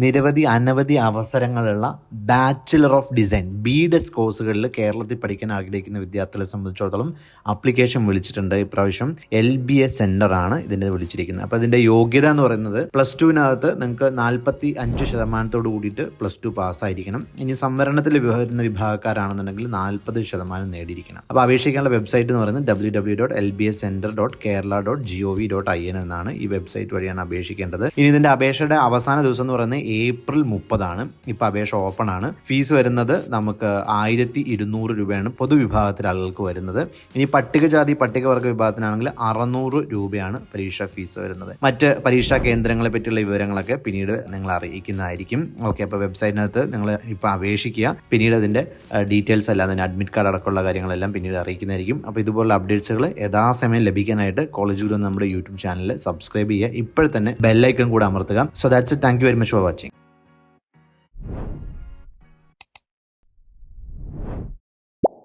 നിരവധി അനവധി അവസരങ്ങളുള്ള bachelor of design B Des കോഴ്സുകളിൽ കേരളത്തിൽ പഠിക്കാൻ ആഗ്രഹിക്കുന്ന വിദ്യാർത്ഥികളെ സംബന്ധിച്ചിടത്തോളം അപ്ലിക്കേഷൻ വിളിച്ചിട്ടുണ്ട് ഇപ്രാവശ്യം. എൽ ബി എ സെന്റർ ആണ് ഇതിന്റെ വിളിച്ചിരിക്കുന്നത്. അപ്പോൾ ഇതിന്റെ യോഗ്യത എന്ന് പറയുന്നത് പ്ലസ് ടുവിനകത്ത് നിങ്ങൾക്ക് നാൽപ്പത്തി അഞ്ച് ശതമാനത്തോട് കൂടിയിട്ട് പ്ലസ് ടു പാസ്സായിരിക്കണം ഇനി സംവരണത്തിൽ വരുന്ന വിഭാഗക്കാരാണെന്നുണ്ടെങ്കിൽ നാൽപ്പത് ശതമാനം നേടിയിരിക്കണം. അപ്പോൾ അപേക്ഷിക്കാനുള്ള വെബ്സൈറ്റ് എന്ന് പറയുന്നത് W W dot L B S centre dot Kerala dot G O V dot I N എന്നാണ് ഈ വെബ്സൈറ്റ് വഴിയാണ് അപേക്ഷിക്കേണ്ടത്. ഇനി ഇതിന്റെ അപേക്ഷയുടെ അവസാന ദിവസം എന്ന് പറയുന്നത് ഏപ്രിൽ മുപ്പതാണ്. ഇപ്പോൾ അപേക്ഷ ഓപ്പൺ ആണ്. ഫീസ് വരുന്നത് നമുക്ക് ആയിരത്തി ഇരുന്നൂറ് രൂപയാണ് പൊതുവിഭാഗത്തിൽ ആളുകൾക്ക് വരുന്നത്. ഇനി പട്ടികജാതി പട്ടികവർഗ വിഭാഗത്തിനാണെങ്കിൽ അറുന്നൂറ് രൂപയാണ് പരീക്ഷാ ഫീസ് വരുന്നത്. മറ്റ് പരീക്ഷാ കേന്ദ്രങ്ങളെ പറ്റിയുള്ള വിവരങ്ങളൊക്കെ പിന്നീട് നിങ്ങൾ അറിയിക്കുന്നതായിരിക്കും. ഓക്കെ അപ്പോൾ വെബ്സൈറ്റിനകത്ത് നിങ്ങൾ ഇപ്പോൾ അപേക്ഷിക്കുക. പിന്നീട് അതിന്റെ ഡീറ്റെയിൽസ് എല്ലാം അതിന്റെ അഡ്മിറ്റ് കാർഡ് അടക്കമുള്ള കാര്യങ്ങളെല്ലാം പിന്നീട് അറിയിക്കുന്നതായിരിക്കും. അപ്പോൾ ഇതുപോലുള്ള അപ്ഡേറ്റ്സുകൾ യഥാസമയം ലഭിക്കാനായിട്ട് കോളേജ് ഗുരു നമ്മുടെ യൂട്യൂബ് ചാനൽ സബ്സ്ക്രൈബ് ചെയ്യുക. ഇപ്പോഴത്തന്നെ തന്നെ ബെല്ലൈക്കൺ കൂടെ അമർത്തുക. So that's thank you very much for